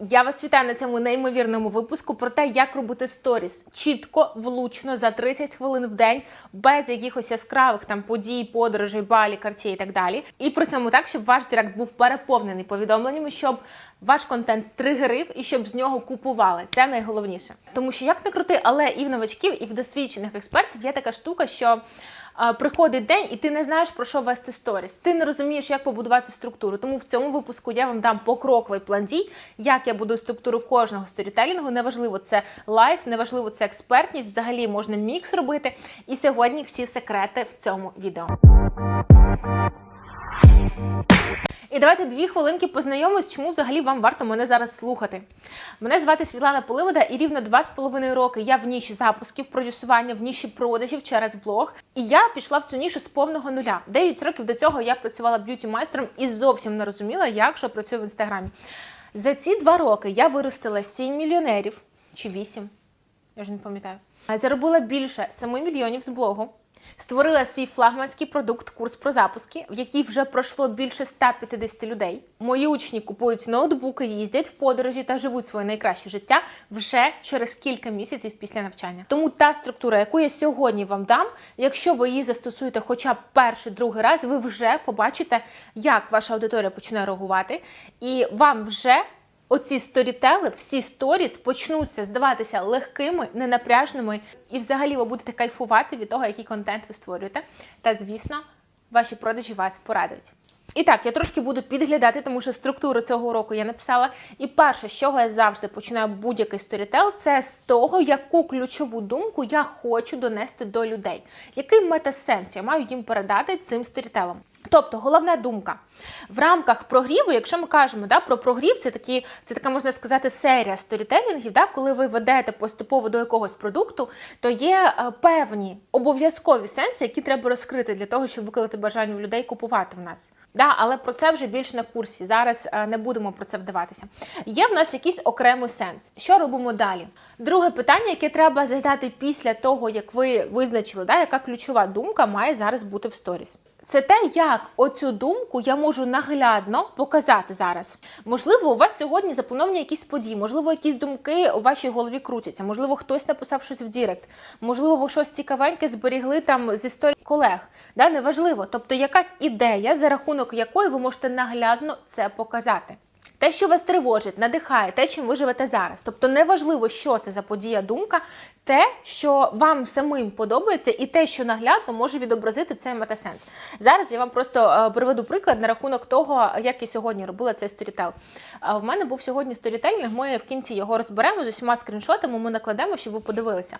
Я вас вітаю на цьому неймовірному випуску про те, як робити сторіс чітко, влучно за 30 хвилин в день, без якихось яскравих там подій, подорожей, балі, карті і так далі. І при цьому так, щоб ваш директ був переповнений повідомленнями, щоб ваш контент тригерив і щоб з нього купували. Це найголовніше. Тому що як не крути, але і в новачків, і в досвідчених експертів є така штука, що. Приходить день, і ти не знаєш про що вести сторіс. Ти не розумієш, як побудувати структуру. Тому в цьому випуску я вам дам покроковий план дій, як я буду структуру кожного сторітелінгу. Неважливо, це лайф, неважливо, це експертність. Взагалі можна мікс робити. І сьогодні всі секрети в цьому відео. І давайте дві хвилинки познайомимось, чому взагалі вам варто мене зараз слухати. Мене звати Світлана Поливода, і рівно два з половиною роки я в ніші запусків, продюсування, в ніші продажів через блог. І я пішла в цю нішу з повного нуля. Дев'ять років до цього я працювала б'юті майстром і зовсім не розуміла, як що працює в інстаграмі. За ці два роки я виростила сім мільйонерів чи вісім. Я вже не пам'ятаю. Заробила більше 7 мільйонів з блогу. Створила свій флагманський продукт курс про запуски, в який вже пройшло більше 150 людей. Мої учні купують ноутбуки, їздять в подорожі та живуть своє найкраще життя вже через кілька місяців після навчання. Тому та структура, яку я сьогодні вам дам, якщо ви її застосуєте хоча б перший другий раз, ви вже побачите, як ваша аудиторія починає реагувати, і вам вже Оці сторітели, всі сторіс почнуться здаватися легкими, ненапряжними, і взагалі ви будете кайфувати від того, який контент ви створюєте. Та, звісно, ваші продажі вас порадують. І так, я трошки буду підглядати, тому що структуру цього року я написала. І перше, з чого я завжди починаю будь-який сторітел, це з того, яку ключову думку я хочу донести до людей. Який метасенс я маю їм передати цим сторітелом. Тобто, головна думка в рамках прогріву, якщо ми кажемо да, про прогрів, це такі, це така можна сказати серія сторітелінгів, да, коли ви ведете поступово до якогось продукту, то є е, певні обов'язкові сенси, які треба розкрити для того, щоб викликати бажання в людей купувати в нас. Да, але про це вже більше на курсі. Зараз е, не будемо про це вдаватися. Є в нас якийсь окремий сенс. Що робимо далі? Друге питання, яке треба задати після того, як ви визначили, да, яка ключова думка має зараз бути в сторіс. Це те, як оцю думку я можу наглядно показати зараз. Можливо, у вас сьогодні заплановані якісь події, можливо, якісь думки у вашій голові крутяться, можливо, хтось написав щось в Дірект, можливо, ви щось цікавеньке зберігли там з історії колег. Да, Неважливо. Тобто якась ідея, за рахунок якої ви можете наглядно це показати. Те, що вас тривожить, надихає, те, чим ви живете зараз. Тобто неважливо, що це за подія, думка, те, що вам самим подобається, і те, що наглядно може відобразити цей метасенс. Зараз я вам просто е, приведу приклад на рахунок того, як я сьогодні робила цей сторітел. Е, В мене був сьогодні сторітельник, ми в кінці його розберемо з усіма скріншотами, ми накладемо, щоб ви подивилися.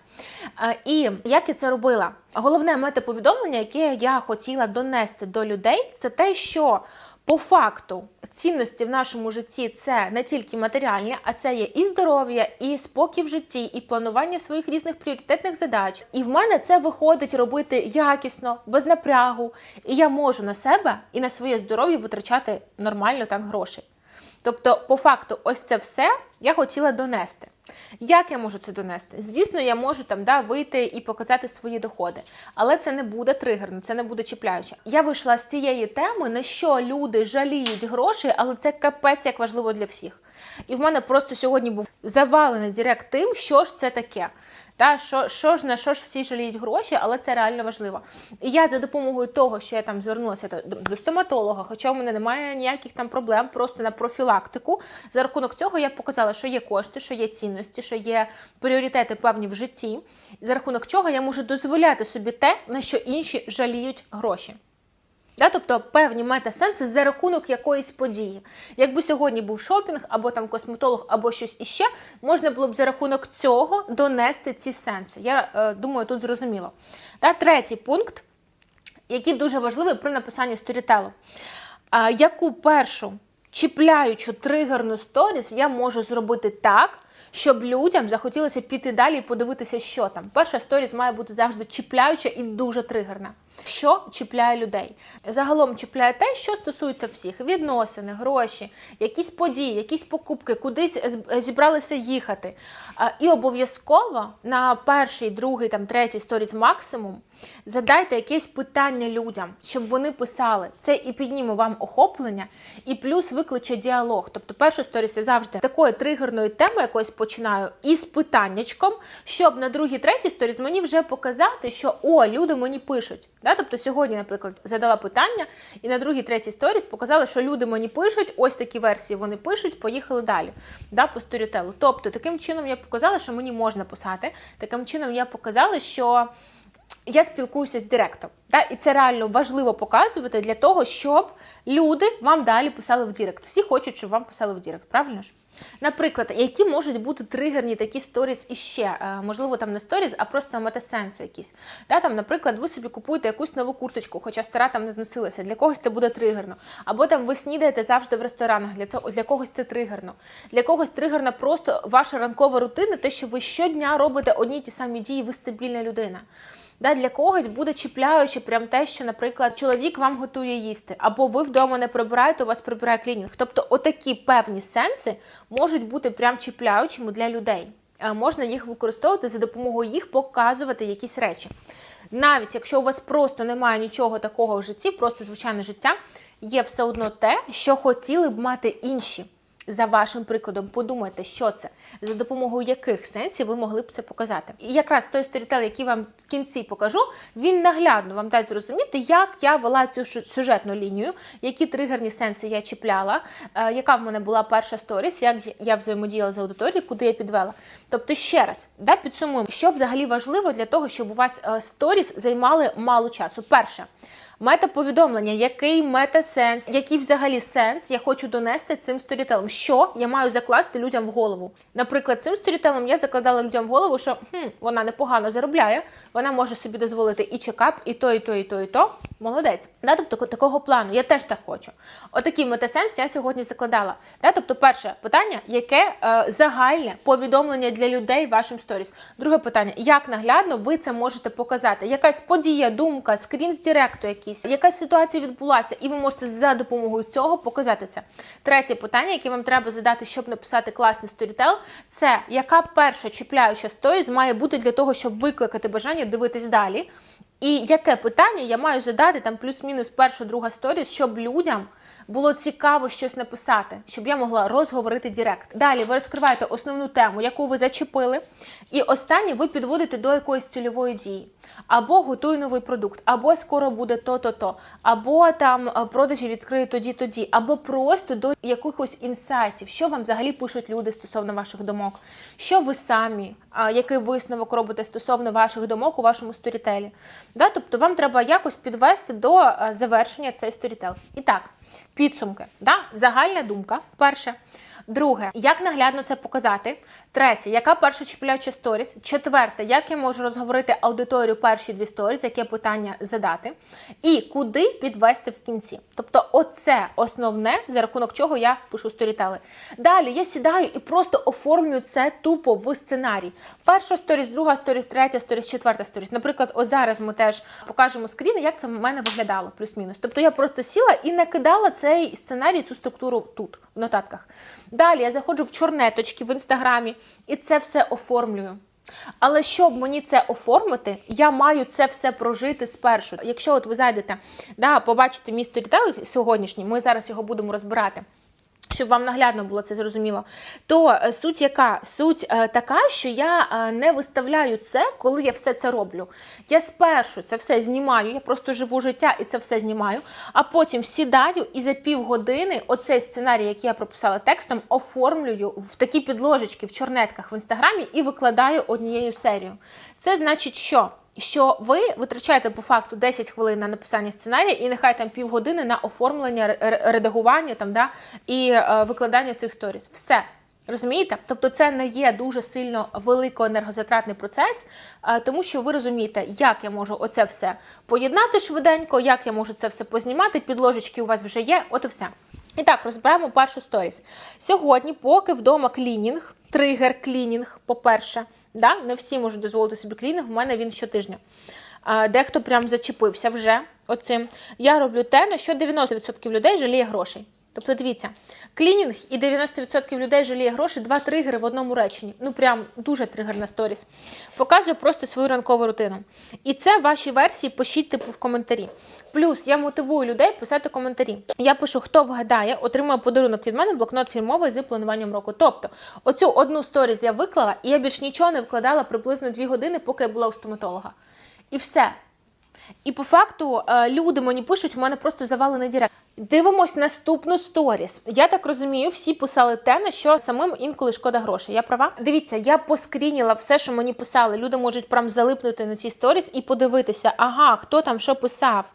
Е, І як я це робила? Головне метаповідомлення, яке я хотіла донести до людей, це те, що по факту цінності в нашому житті це не тільки матеріальні, а це є і здоров'я, і спокій в житті, і планування своїх різних пріоритетних задач. І в мене це виходить робити якісно, без напрягу. І я можу на себе і на своє здоров'я витрачати нормально так грошей. Тобто, по факту, ось це все я хотіла донести. Як я можу це донести? Звісно, я можу там да, вийти і показати свої доходи, але це не буде тригерно, це не буде чіпляюче. Я вийшла з цієї теми, на що люди жаліють гроші, але це капець як важливо для всіх. І в мене просто сьогодні був завалений директ тим, що ж це таке. Та що, що ж на що ж всі жаліють гроші, але це реально важливо. І я за допомогою того, що я там звернулася до, до стоматолога, хоча у мене немає ніяких там проблем, просто на профілактику. За рахунок цього я показала, що є кошти, що є цінності, що є пріоритети певні в житті. За рахунок чого я можу дозволяти собі те, на що інші жаліють гроші. Да, тобто певні метасенси за рахунок якоїсь події. Якби сьогодні був шопінг, або там косметолог, або щось іще, можна було б за рахунок цього донести ці сенси. Я е, думаю, тут зрозуміло. Да, третій пункт, який дуже важливий при написанні сторітелу. А, яку першу чіпляючу тригерну сторіс я можу зробити так, щоб людям захотілося піти далі і подивитися, що там. Перша сторіс має бути завжди чіпляюча і дуже тригерна. Що чіпляє людей? Загалом чіпляє те, що стосується всіх: відносини, гроші, якісь події, якісь покупки, кудись зібралися їхати. І обов'язково на перший, другий, там третій сторіс максимум задайте якесь питання людям, щоб вони писали. Це і підніме вам охоплення, і плюс викличе діалог. Тобто, першу сторіс я завжди з такої тригерної теми якоїсь починаю із питаннячком, щоб на другій, третій сторіс мені вже показати, що о, люди мені пишуть. Да? Тобто сьогодні, наприклад, задала питання, і на другій, третій сторіс показала, що люди мені пишуть, ось такі версії вони пишуть, поїхали далі. Да, по сторітелу. Тобто, таким чином я показала, що мені можна писати. Таким чином я показала, що я спілкуюся з директом. Да? І це реально важливо показувати для того, щоб люди вам далі писали в Директ. Всі хочуть, щоб вам писали в Директ, правильно ж? Наприклад, які можуть бути тригерні такі сторіс іще, Е, можливо, там не сторіс, а просто метасенси якісь. Да, там, наприклад, ви собі купуєте якусь нову курточку, хоча стара там не зносилася. Для когось це буде тригерно. Або там ви снідаєте завжди в ресторанах. Для цього для когось це тригерно. Для когось тригерна просто ваша ранкова рутина, те, що ви щодня робите одні ті самі дії, ви стабільна людина. Да, для когось буде чіпляючи прям те, що, наприклад, чоловік вам готує їсти, або ви вдома не прибираєте, у вас прибирає клінінг. Тобто, отакі певні сенси можуть бути прям чіпляючими для людей. Е, Можна їх використовувати за допомогою їх показувати якісь речі. Навіть якщо у вас просто немає нічого такого в житті, просто звичайне життя, є все одно те, що хотіли б мати інші. За вашим прикладом, подумайте, що це, за допомогою яких сенсів ви могли б це показати. І якраз той сторітел, який вам в кінці покажу, він наглядно вам дасть зрозуміти, як я вела цю сюжетну лінію, які тригерні сенси я чіпляла, е, яка в мене була перша сторіс, як я взаємодіяла з аудиторією, куди я підвела. Тобто, ще раз, да, підсумуємо, що взагалі важливо для того, щоб у вас е, сторіс займали мало часу. Перше. Мета-повідомлення, який мета-сенс, який взагалі сенс я хочу донести цим сторітелом, що я маю закласти людям в голову. Наприклад, цим сторітелом я закладала людям в голову, що хм, вона непогано заробляє, вона може собі дозволити і чекап, і то, і то, і то, і то. Молодець. Да? Тобто такого плану, я теж так хочу. Отакий метасенс я сьогодні закладала. Да? Тобто, перше питання, яке е, загальне повідомлення для людей вашим сторіс. Друге питання, як наглядно ви це можете показати? Якась подія, думка, скрін з директу якийсь, якась ситуація відбулася, і ви можете за допомогою цього показати це. Третє питання, яке вам треба задати, щоб написати класний сторітел, це яка перша чіпляюча сторіс має бути для того, щоб викликати бажання дивитись далі. І яке питання я маю задати там плюс-мінус перша, друга сторіс, щоб людям було цікаво щось написати, щоб я могла розговорити Директ. Далі ви розкриваєте основну тему, яку ви зачепили, і останнє ви підводите до якоїсь цільової дії. Або готуй новий продукт, або скоро буде то-то-то, або там е, продажі відкрию тоді-тоді, або просто до якихось інсайтів, що вам взагалі пишуть люди стосовно ваших думок, що ви самі, який висновок робите стосовно ваших думок у вашому сторітелі. Да? Тобто вам треба якось підвести до е, завершення цей сторітел. І так, підсумки. Да? Загальна думка. Перше. Друге, як наглядно це показати? Третє, яка перша чіпляюча сторіс? Четверте, як я можу розговорити аудиторію перші дві сторіс, яке питання задати, і куди підвести в кінці. Тобто, оце основне, за рахунок чого я пишу сторітели. Далі я сідаю і просто оформлюю це тупо в сценарій. Перша сторіс, друга сторіс, третя сторіс, четверта сторіс. Наприклад, от зараз ми теж покажемо скріни, як це в мене виглядало, плюс-мінус. Тобто я просто сіла і накидала цей сценарій, цю структуру тут, в нотатках. Далі я заходжу в чорнеточки в інстаграмі і це все оформлюю. Але щоб мені це оформити, я маю це все прожити спершу. Якщо от ви зайдете, да, побачите мій сьогоднішній, ми зараз його будемо розбирати. Щоб вам наглядно було це зрозуміло, то е, суть яка? Суть е, така, що я е, не виставляю це, коли я все це роблю. Я спершу це все знімаю, я просто живу життя і це все знімаю, а потім сідаю і за півгодини оцей сценарій, який я прописала текстом, оформлюю в такі підложечки в чорнетках в інстаграмі і викладаю однією серією. Це значить, що? Що ви витрачаєте по факту 10 хвилин на написання сценарія і нехай там півгодини на оформлення, ре- ре- редагування там, да, і е, викладання цих сторіс. Все. Розумієте? Тобто це не є дуже сильно великоенергозатратний процес, е, тому що ви розумієте, як я можу оце все поєднати швиденько, як я можу це все познімати, підложечки у вас вже є, от і все. І так, розберемо першу сторіс. Сьогодні, поки вдома клінінг, тригер клінінг, по-перше, да? не всі можуть дозволити собі клінінг, в мене він щотижня. дехто прям зачепився вже оцим. Я роблю те, на що 90% людей жаліє грошей. Тобто, дивіться, клінінг і 90% людей жаліє гроші, два тригери в одному реченні. Ну прям дуже тригерна сторіс. Показую просто свою ранкову рутину. І це ваші версії пишіть типу в коментарі. Плюс я мотивую людей писати коментарі. Я пишу, хто вгадає, отримує подарунок від мене блокнот фірмовий з плануванням року. Тобто, оцю одну сторіс я виклала, і я більш нічого не вкладала приблизно 2 години, поки я була у стоматолога. І все. І по факту е, люди мені пишуть, у мене просто завалений директ. Дивимось наступну сторіс. Я так розумію, всі писали те, на що самим інколи шкода грошей. Я права? Дивіться, я поскрініла все, що мені писали. Люди можуть прям залипнути на ці сторіс і подивитися, ага, хто там що писав.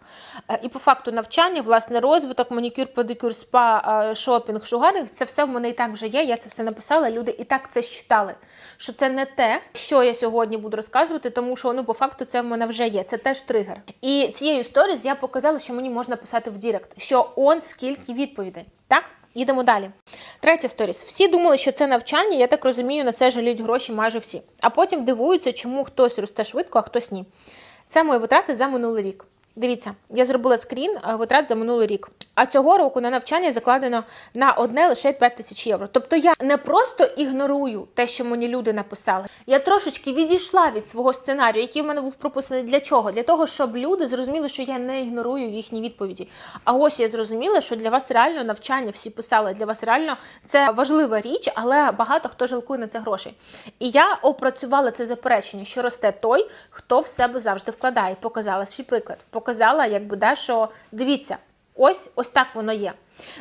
Е, І по факту навчання, власне, розвиток, манікюр, педикюр, спа, е, шопінг, шугаринг, це все в мене і так вже є. Я це все написала. Люди і так це читали. Що це не те, що я сьогодні буду розказувати, тому що ну по факту це в мене вже є. Це теж тригер. І цією сторіс я показала, що мені можна писати в Дірект, що он скільки відповідей. Так? Їдемо далі. Третя сторіс. Всі думали, що це навчання, я так розумію, на це жаліють гроші майже всі. А потім дивуються, чому хтось росте швидко, а хтось ні. Це мої витрати за минулий рік. Дивіться, я зробила скрін е, витрат за минулий рік. А цього року на навчання закладено на одне лише 5 тисяч євро. Тобто я не просто ігнорую те, що мені люди написали. Я трошечки відійшла від свого сценарію, який в мене був прописаний для чого? Для того, щоб люди зрозуміли, що я не ігнорую їхні відповіді. А ось я зрозуміла, що для вас реально навчання всі писали. Для вас реально це важлива річ, але багато хто жалкує на це грошей. І я опрацювала це заперечення, що росте той, хто в себе завжди вкладає. Показала свій приклад. Показала, якби да, що дивіться, ось ось так воно є.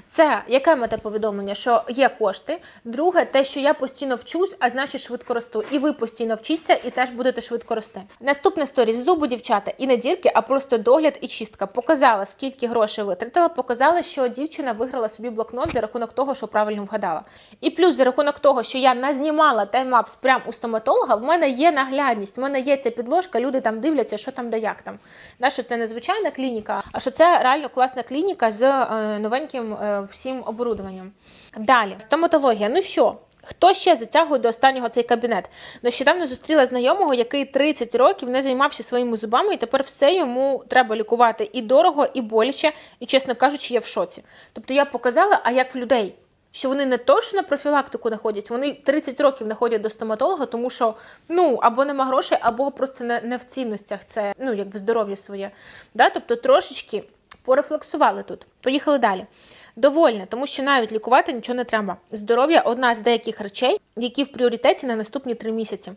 Це яке метаповідомлення, що є кошти. Друге, те, що я постійно вчусь, а значить швидко росту. І ви постійно вчіться і теж будете швидко рости. Наступна сторіс зубу, дівчата, і не дірки, а просто догляд і чистка. Показала, скільки грошей витратила, показала, що дівчина виграла собі блокнот за рахунок того, що правильно вгадала. І плюс за рахунок того, що я назнімала таймлапс прямо у стоматолога, в мене є наглядність, в мене є ця підложка, люди там дивляться, що там да як там. Да, що це не звичайна клініка, а що це реально класна клініка з е, новеньким е, всім оборудованням. Далі, стоматологія. Ну що? Хто ще затягує до останнього цей кабінет? Нещодавно зустріла знайомого, який 30 років не займався своїми зубами, і тепер все йому треба лікувати і дорого, і боляче, і, чесно кажучи, я в шоці. Тобто я показала, а як в людей. Що вони не то, що на профілактику не ходять, вони 30 років не ходять до стоматолога, тому що ну або нема грошей, або просто не, не в цінностях це ну якби здоров'я своє. Да? Тобто трошечки порефлексували тут. Поїхали далі. Довольне, тому що навіть лікувати нічого не треба. Здоров'я одна з деяких речей, які в пріоритеті на наступні три місяці.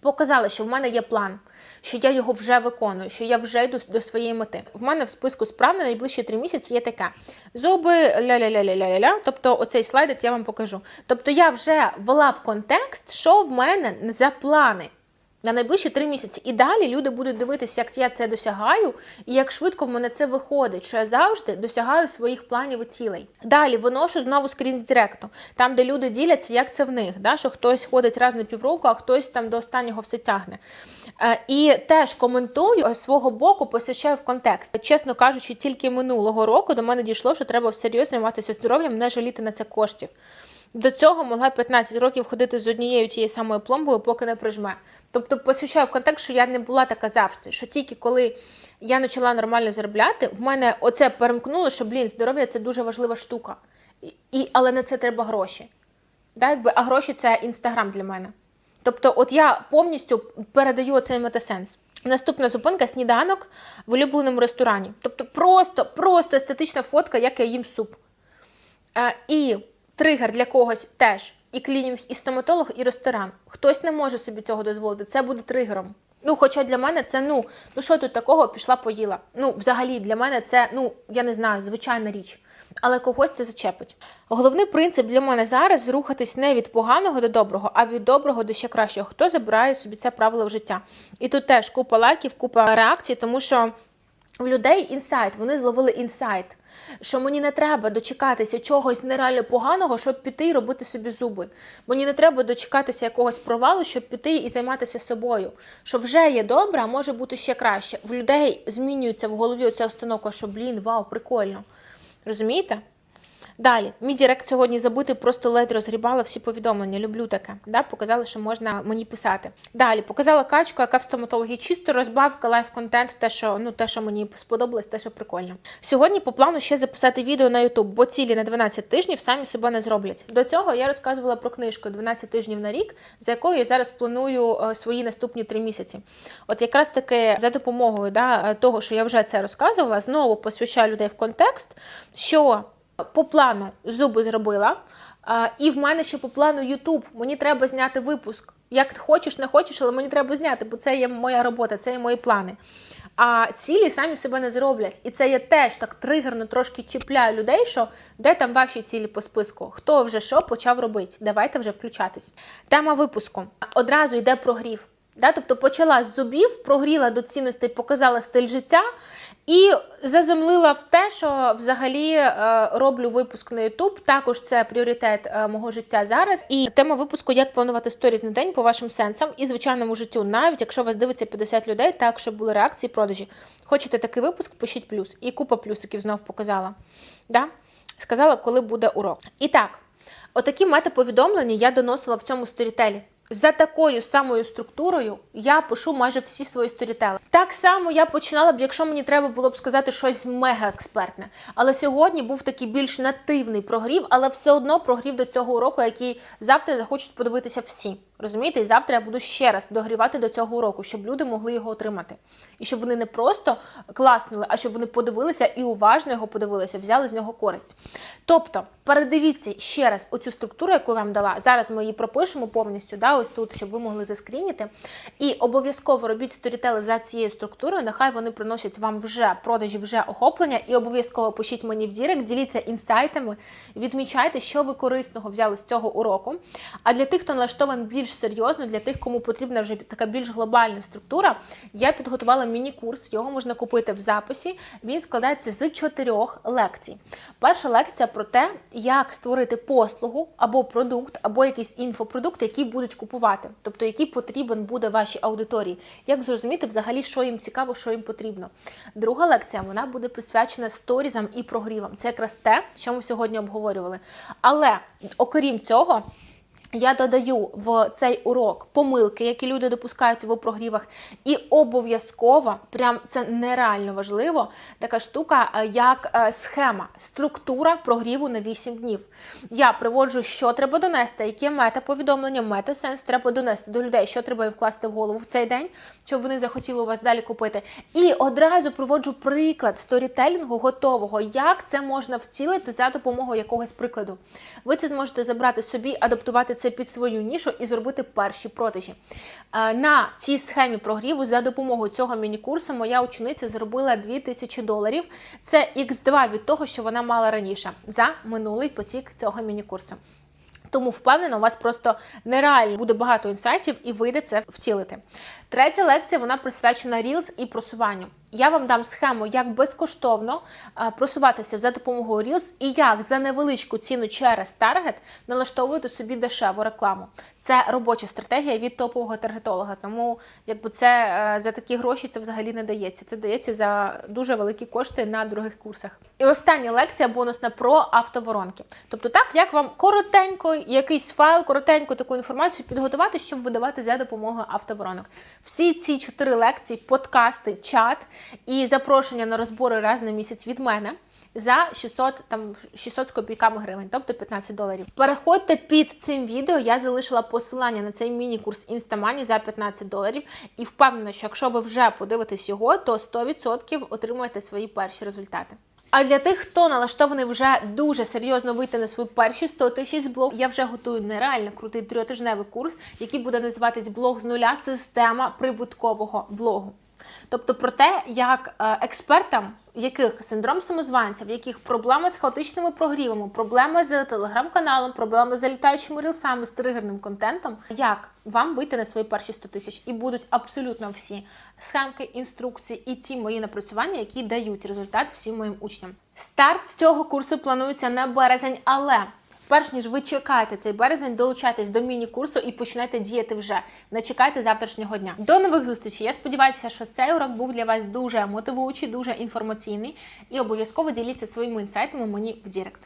Показали, що в мене є план, що я його вже виконую, що я вже йду до своєї мети. В мене в списку справ на найближчі три місяці є таке: зуби ля-ля-ля-ля-ля-ля. Тобто, оцей слайдик я вам покажу. Тобто, я вже ввела в контекст, що в мене за плани. На найближчі три місяці. І далі люди будуть дивитися, як я це досягаю, і як швидко в мене це виходить, що я завжди досягаю своїх планів і цілей. Далі виношу знову скрін з директу, там, де люди діляться, як це в них, да? що хтось ходить раз на півроку, а хтось там до останнього все тягне. Е, І теж коментую е, з свого боку, посвящаю в контекст. Чесно кажучи, тільки минулого року до мене дійшло, що треба всерйоз займатися здоров'ям, не жаліти на це коштів. До цього могла 15 років ходити з однією тією самою пломбою, поки не прижме. Тобто посвящаю в контекст, що я не була така завжди. Що тільки коли я почала нормально заробляти, в мене оце перемкнуло, що блін, здоров'я це дуже важлива штука. І, але на це треба гроші. Да, якби, а гроші це інстаграм для мене. Тобто, от я повністю передаю цей метасенс. Наступна зупинка сніданок в улюбленому ресторані. Тобто, просто, просто естетична фотка, як я їм суп. Е, і тригер для когось теж і клінінг, і стоматолог, і ресторан. Хтось не може собі цього дозволити. Це буде тригером. Ну, хоча для мене це ну, ну що тут такого пішла, поїла. Ну, взагалі, для мене це, ну, я не знаю, звичайна річ. Але когось це зачепить. Головний принцип для мене зараз рухатись не від поганого до доброго, а від доброго до ще кращого. Хто забирає собі це правило в життя? І тут теж купа лайків, купа реакцій, тому що в людей інсайт, вони зловили інсайт, що мені не треба дочекатися чогось нереально поганого, щоб піти і робити собі зуби. Мені не треба дочекатися якогось провалу, щоб піти і займатися собою. Що вже є добре, а може бути ще краще. В людей змінюється в голові оця установка, що блін, вау, прикольно. Розумієте? Далі, мій директ сьогодні забитий, просто ледь розгрібала всі повідомлення. Люблю таке. Да? Показали, що можна мені писати. Далі показала качку, яка в стоматології чисто розбавка, лайф-контент, те, що ну те, що мені сподобалось, те, що прикольно. Сьогодні по плану ще записати відео на YouTube, бо цілі на 12 тижнів самі себе не зроблять. До цього я розказувала про книжку 12 тижнів на рік, за якою я зараз планую е, свої наступні три місяці. От якраз таки за допомогою да, того, що я вже це розказувала, знову посвящаю людей в контекст, що по плану зуби зробила. І в мене ще по плану YouTube. Мені треба зняти випуск. Як хочеш, не хочеш, але мені треба зняти, бо це є моя робота, це є мої плани. А цілі самі себе не зроблять. І це я теж так тригерно трошки чіпляю людей, що де там ваші цілі по списку? Хто вже що почав робити? Давайте вже включатись. Тема випуску одразу йде прогрів. Да? Тобто почала з зубів, прогріла до цінностей, показала стиль життя і заземлила в те, що взагалі е, роблю випуск на YouTube. Також це пріоритет е, мого життя зараз. І тема випуску як планувати сторіз на день по вашим сенсам і звичайному життю, навіть якщо вас дивиться 50 людей, так щоб були реакції, продажі. Хочете такий випуск? Пишіть плюс. І купа плюсиків знов показала. Да? Сказала, коли буде урок. І так, отакі метаповідомлення я доносила в цьому сторітелі. За такою самою структурою я пишу майже всі свої сторітели. Так само я починала б, якщо мені треба було б сказати щось мега експертне. Але сьогодні був такий більш нативний прогрів, але все одно прогрів до цього уроку, який завтра захочуть подивитися всі. Розумієте, і завтра я буду ще раз догрівати до цього уроку, щоб люди могли його отримати. І щоб вони не просто класнули, а щоб вони подивилися і уважно його подивилися, взяли з нього користь. Тобто, передивіться ще раз оцю структуру, яку я вам дала. Зараз ми її пропишемо повністю, да, ось тут, щоб ви могли заскрініти. І обов'язково робіть сторітели за цією структурою. Нехай вони приносять вам вже продажі, вже охоплення. І обов'язково пишіть мені в Дірект, діліться інсайтами, відмічайте, що ви корисного взяли з цього уроку. А для тих, хто налаштований більш серйозно, для тих, кому потрібна вже така більш глобальна структура, я підготувала міні-курс, його можна купити в записі. Він складається з чотирьох лекцій. Перша лекція про те, як створити послугу або продукт, або якийсь інфопродукт, який будуть купувати, тобто який потрібен буде вашій аудиторії, як зрозуміти взагалі, що їм цікаво, що їм потрібно. Друга лекція вона буде присвячена сторізам і прогрівам. Це якраз те, що ми сьогодні обговорювали. Але окрім цього. Я додаю в цей урок помилки, які люди допускають в прогрівах, і обов'язково, прям це нереально важливо, така штука, е, як е, схема, структура прогріву на 8 днів. Я приводжу, що треба донести, яке мета-повідомлення, мета-сенс треба донести до людей, що треба вкласти в голову в цей день, щоб вони захотіли у вас далі купити. І одразу приводжу приклад сторітелінгу готового, як це можна втілити за допомогою якогось прикладу. Ви це зможете забрати собі, адаптувати це під свою нішу і зробити перші продажі. Е, На цій схемі прогріву за допомогою цього міні-курсу моя учениця зробила 2000 доларів. Це X2 від того, що вона мала раніше за минулий потік цього міні-курсу. Тому впевнена, у вас просто нереально буде багато інсайтів і вийде це втілити. Третя лекція вона присвячена Reels і просуванню. Я вам дам схему, як безкоштовно просуватися за допомогою Reels і як за невеличку ціну через таргет налаштовувати собі дешеву рекламу. Це робоча стратегія від топового таргетолога. Тому якби це е, за такі гроші це взагалі не дається. Це дається за дуже великі кошти на других курсах. І остання лекція бонусна про автоворонки. Тобто, так як вам коротенько якийсь файл, коротенько таку інформацію підготувати, щоб видавати за допомогою автоворонок. Всі ці чотири лекції, подкасти, чат і запрошення на розбори раз на місяць від мене. За 600 там 600 з копійками гривень, тобто 15 доларів. Переходьте під цим відео. Я залишила посилання на цей міні-курс Instamoney за 15 доларів. І впевнена, що якщо ви вже подивитесь його, то 100% отримуєте свої перші результати. А для тих, хто налаштований вже дуже серйозно вийти на свої перші 100 тисяч з блог, я вже готую нереально крутий трьотижневий курс, який буде називатись блог з нуля система прибуткового блогу. Тобто про те, як е, експертам, яких синдром самозванця, в яких проблеми з хаотичними прогрівами, проблеми з телеграм-каналом, проблеми з залітаючими рілсами, з тригерним контентом, як вам вийти на свої перші 100 тисяч, і будуть абсолютно всі схемки, інструкції і ті мої напрацювання, які дають результат всім моїм учням. Старт цього курсу планується на березень, але Перш ніж ви чекаєте цей березень, долучайтесь до міні-курсу і починайте діяти вже. Не чекайте завтрашнього дня. До нових зустрічей. Я сподіваюся, що цей урок був для вас дуже мотивуючий, дуже інформаційний. І обов'язково діліться своїми інсайтами мені в Дірект.